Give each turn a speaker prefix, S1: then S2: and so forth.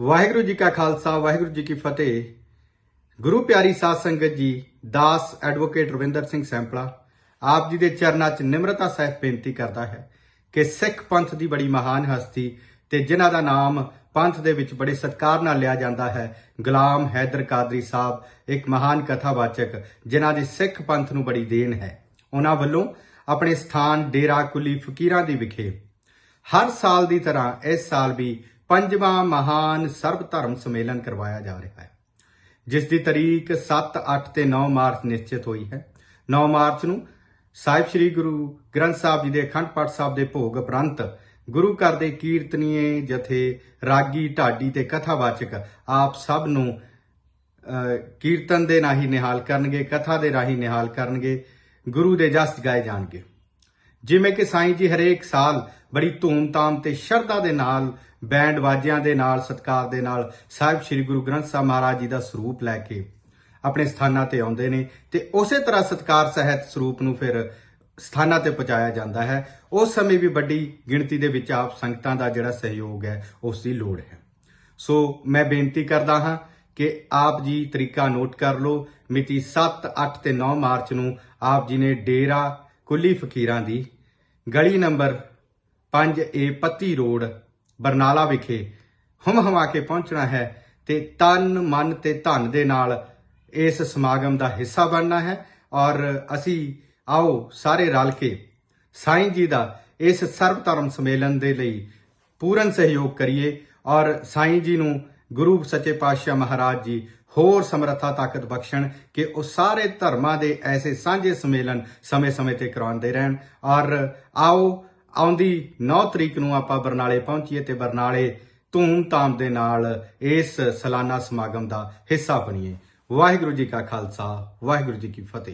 S1: ਵਾਹਿਗੁਰੂ ਜੀ ਕਾ ਖਾਲਸਾ, ਵਾਹਿਗੁਰੂ ਜੀ ਕੀ ਫਤਿਹ। ਗੁਰੂ ਪਿਆਰੀ ਸਾਧ ਸੰਗਤ ਜੀ, ਦਾਸ ਐਡਵੋਕੇਟ ਰਵਿੰਦਰ ਸਿੰਘ ਸੈਂਪਲਾ ਆਪ ਜੀ ਦੇ ਚਰਨਾਂ 'ਚ ਨਿਮਰਤਾ ਸਹਿਤ ਬੇਨਤੀ ਕਰਦਾ ਹੈ ਕਿ ਸਿੱਖ ਪੰਥ ਦੀ ਬੜੀ ਮਹਾਨ ਹਸਤੀ ਤੇ ਜਿਨ੍ਹਾਂ ਦਾ ਨਾਮ ਪੰਥ ਦੇ ਵਿੱਚ ਬੜੇ ਸਤਿਕਾਰ ਨਾਲ ਲਿਆ ਜਾਂਦਾ ਹੈ, ਗੁਲਾਮ ਹੈਦਰ ਕਾਦਰੀ ਸਾਹਿਬ, ਇੱਕ ਮਹਾਨ ਕਥਾਵਾਚਕ ਜਿਨ੍ਹਾਂ ਦੀ ਸਿੱਖ ਪੰਥ ਨੂੰ ਬੜੀ ਦੇਣ ਹੈ। ਉਹਨਾਂ ਵੱਲੋਂ ਆਪਣੇ ਸਥਾਨ ਡੇਰਾ ਕੁਲੀ ਫਕੀਰਾਂ ਦੀ ਵਿਖੇ ਹਰ ਸਾਲ ਦੀ ਤਰ੍ਹਾਂ ਇਸ ਸਾਲ ਵੀ ਪੰਜਵਾਂ ਮਹਾਨ ਸਰਬ ਧਰਮ ਸੰਮੇਲਨ ਕਰਵਾਇਆ ਜਾ ਰਿਹਾ ਹੈ ਜਿਸ ਦੀ ਤਾਰੀਖ 7, 8 ਤੇ 9 ਮਾਰਚ ਨਿਸ਼ਚਿਤ ਹੋਈ ਹੈ। 9 ਮਾਰਚ ਨੂੰ ਸਾਹਿਬ ਸ੍ਰੀ ਗੁਰੂ ਗ੍ਰੰਥ ਸਾਹਿਬ ਜੀ ਦੇ ਅਖੰਡ ਪਾਠ ਸਾਹਿਬ ਦੇ ਭੋਗ ਉਪਰੰਤ ਗੁਰੂ ਘਰ ਦੇ ਕੀਰਤਨੀਏ ਜਥੇ ਰਾਗੀ ਢਾਡੀ ਤੇ ਕਥਾਵਾਚਕ ਆਪ ਸਭ ਨੂੰ ਕੀਰਤਨ ਦੇ ਰਾਹੀਂ ਨਿਹਾਲ ਕਰਨਗੇ ਕਥਾ ਦੇ ਰਾਹੀਂ ਨਿਹਾਲ ਕਰਨਗੇ ਗੁਰੂ ਦੇ ਜਸ ਗਾਏ ਜਾਣਗੇ। ਜਿਵੇਂ ਕਿ ਸਾਈਂ ਜੀ ਹਰੇਕ ਸਾਲ ਬੜੀ ਧੂਮ-ਧਾਮ ਤੇ ਸ਼ਰਧਾ ਦੇ ਨਾਲ, ਬੈਂਡ ਵਾਜਿਆਂ ਦੇ ਨਾਲ, ਸਤਕਾਰ ਦੇ ਨਾਲ ਸਾਹਿਬ ਸ੍ਰੀ ਗੁਰੂ ਗ੍ਰੰਥ ਸਾਹਿਬ ਮਹਾਰਾਜ ਜੀ ਦਾ ਸਰੂਪ ਲੈ ਕੇ ਆਪਣੇ ਸਥਾਨਾਂ ਤੇ ਆਉਂਦੇ ਨੇ ਤੇ ਉਸੇ ਤਰ੍ਹਾਂ ਸਤਕਾਰ ਸਹਿਤ ਸਰੂਪ ਨੂੰ ਫਿਰ ਸਥਾਨਾਂ ਤੇ ਪਹੁੰਚਾਇਆ ਜਾਂਦਾ ਹੈ। ਉਸ ਸਮੇਂ ਵੀ ਵੱਡੀ ਗਿਣਤੀ ਦੇ ਵਿੱਚ ਆਪ ਸੰਗਤਾਂ ਦਾ ਜਿਹੜਾ ਸਹਿਯੋਗ ਹੈ, ਉਸ ਦੀ ਲੋੜ ਹੈ। ਸੋ ਮੈਂ ਬੇਨਤੀ ਕਰਦਾ ਹਾਂ ਕਿ ਆਪ ਜੀ ਤਰੀਕਾ ਨੋਟ ਕਰ ਲਓ। ਮਿਤੀ 7 8 ਤੇ 9 ਮਾਰਚ ਨੂੰ ਆਪ ਜੀ ਨੇ ਡੇਰਾ ਕੁੱਲੀ ਫਕੀਰਾਂ ਦੀ ਗਲੀ ਨੰਬਰ 5A ਪੱਤੀ ਰੋਡ, ਬਰਨਾਲਾ ਵਿਖੇ ਹਮ ਹਮਾ ਕੇ ਪਹੁੰਚਣਾ ਹੈ ਤੇ ਤਨ, ਮਨ ਤੇ ਧਨ ਦੇ ਨਾਲ ਇਸ ਸਮਾਗਮ ਦਾ ਹਿੱਸਾ ਬਣਨਾ ਹੈ। ਔਰ ਅਸੀਂ ਆਓ ਸਾਰੇ ਰਲ ਕੇ ਸਾਈਂ ਜੀ ਦਾ ਇਸ ਸਰਵ ਧਰਮ ਸੰਮੇਲਨ ਦੇ ਲਈ ਪੂਰਨ ਸਹਿਯੋਗ ਕਰੀਏ। ਔਰ ਸਾਈਂ ਜੀ ਨੂੰ ਗੁਰੂ ਸੱਚੇ ਪਾਤਸ਼ਾਹ ਮਹਾਰਾਜ ਜੀ ਹੋਰ ਸਮਰੱਥਾ, ਤਾਕਤ ਬਖਸ਼ਣ ਕਿ ਉਹ ਸਾਰੇ ਧਰਮਾਂ ਦੇ ਐਸੇ ਸਾਂਝੇ ਸੰਮੇਲਨ ਸਮੇਂ-ਸਮੇਂ ਤੇ ਕਰਾਉਂਦੇ ਰਹਿਣ। ਔਰ ਆਓ, ਆਉਂਦੀ 9 ਤਰੀਕ ਨੂੰ ਆਪਾਂ ਬਰਨਾਲੇ ਪਹੁੰਚੀਏ ਤੇ ਬਰਨਾਲੇ ਧੂਮ-ਧਾਮ ਦੇ ਨਾਲ ਇਸ ਸਾਲਾਨਾ ਸਮਾਗਮ ਦਾ ਹਿੱਸਾ ਬਣੀਏ। ਵਾਹਿਗੁਰੂ ਜੀ ਕਾ ਖਾਲਸਾ, ਵਾਹਿਗੁਰੂ ਜੀ ਕੀ ਫਤਿਹ।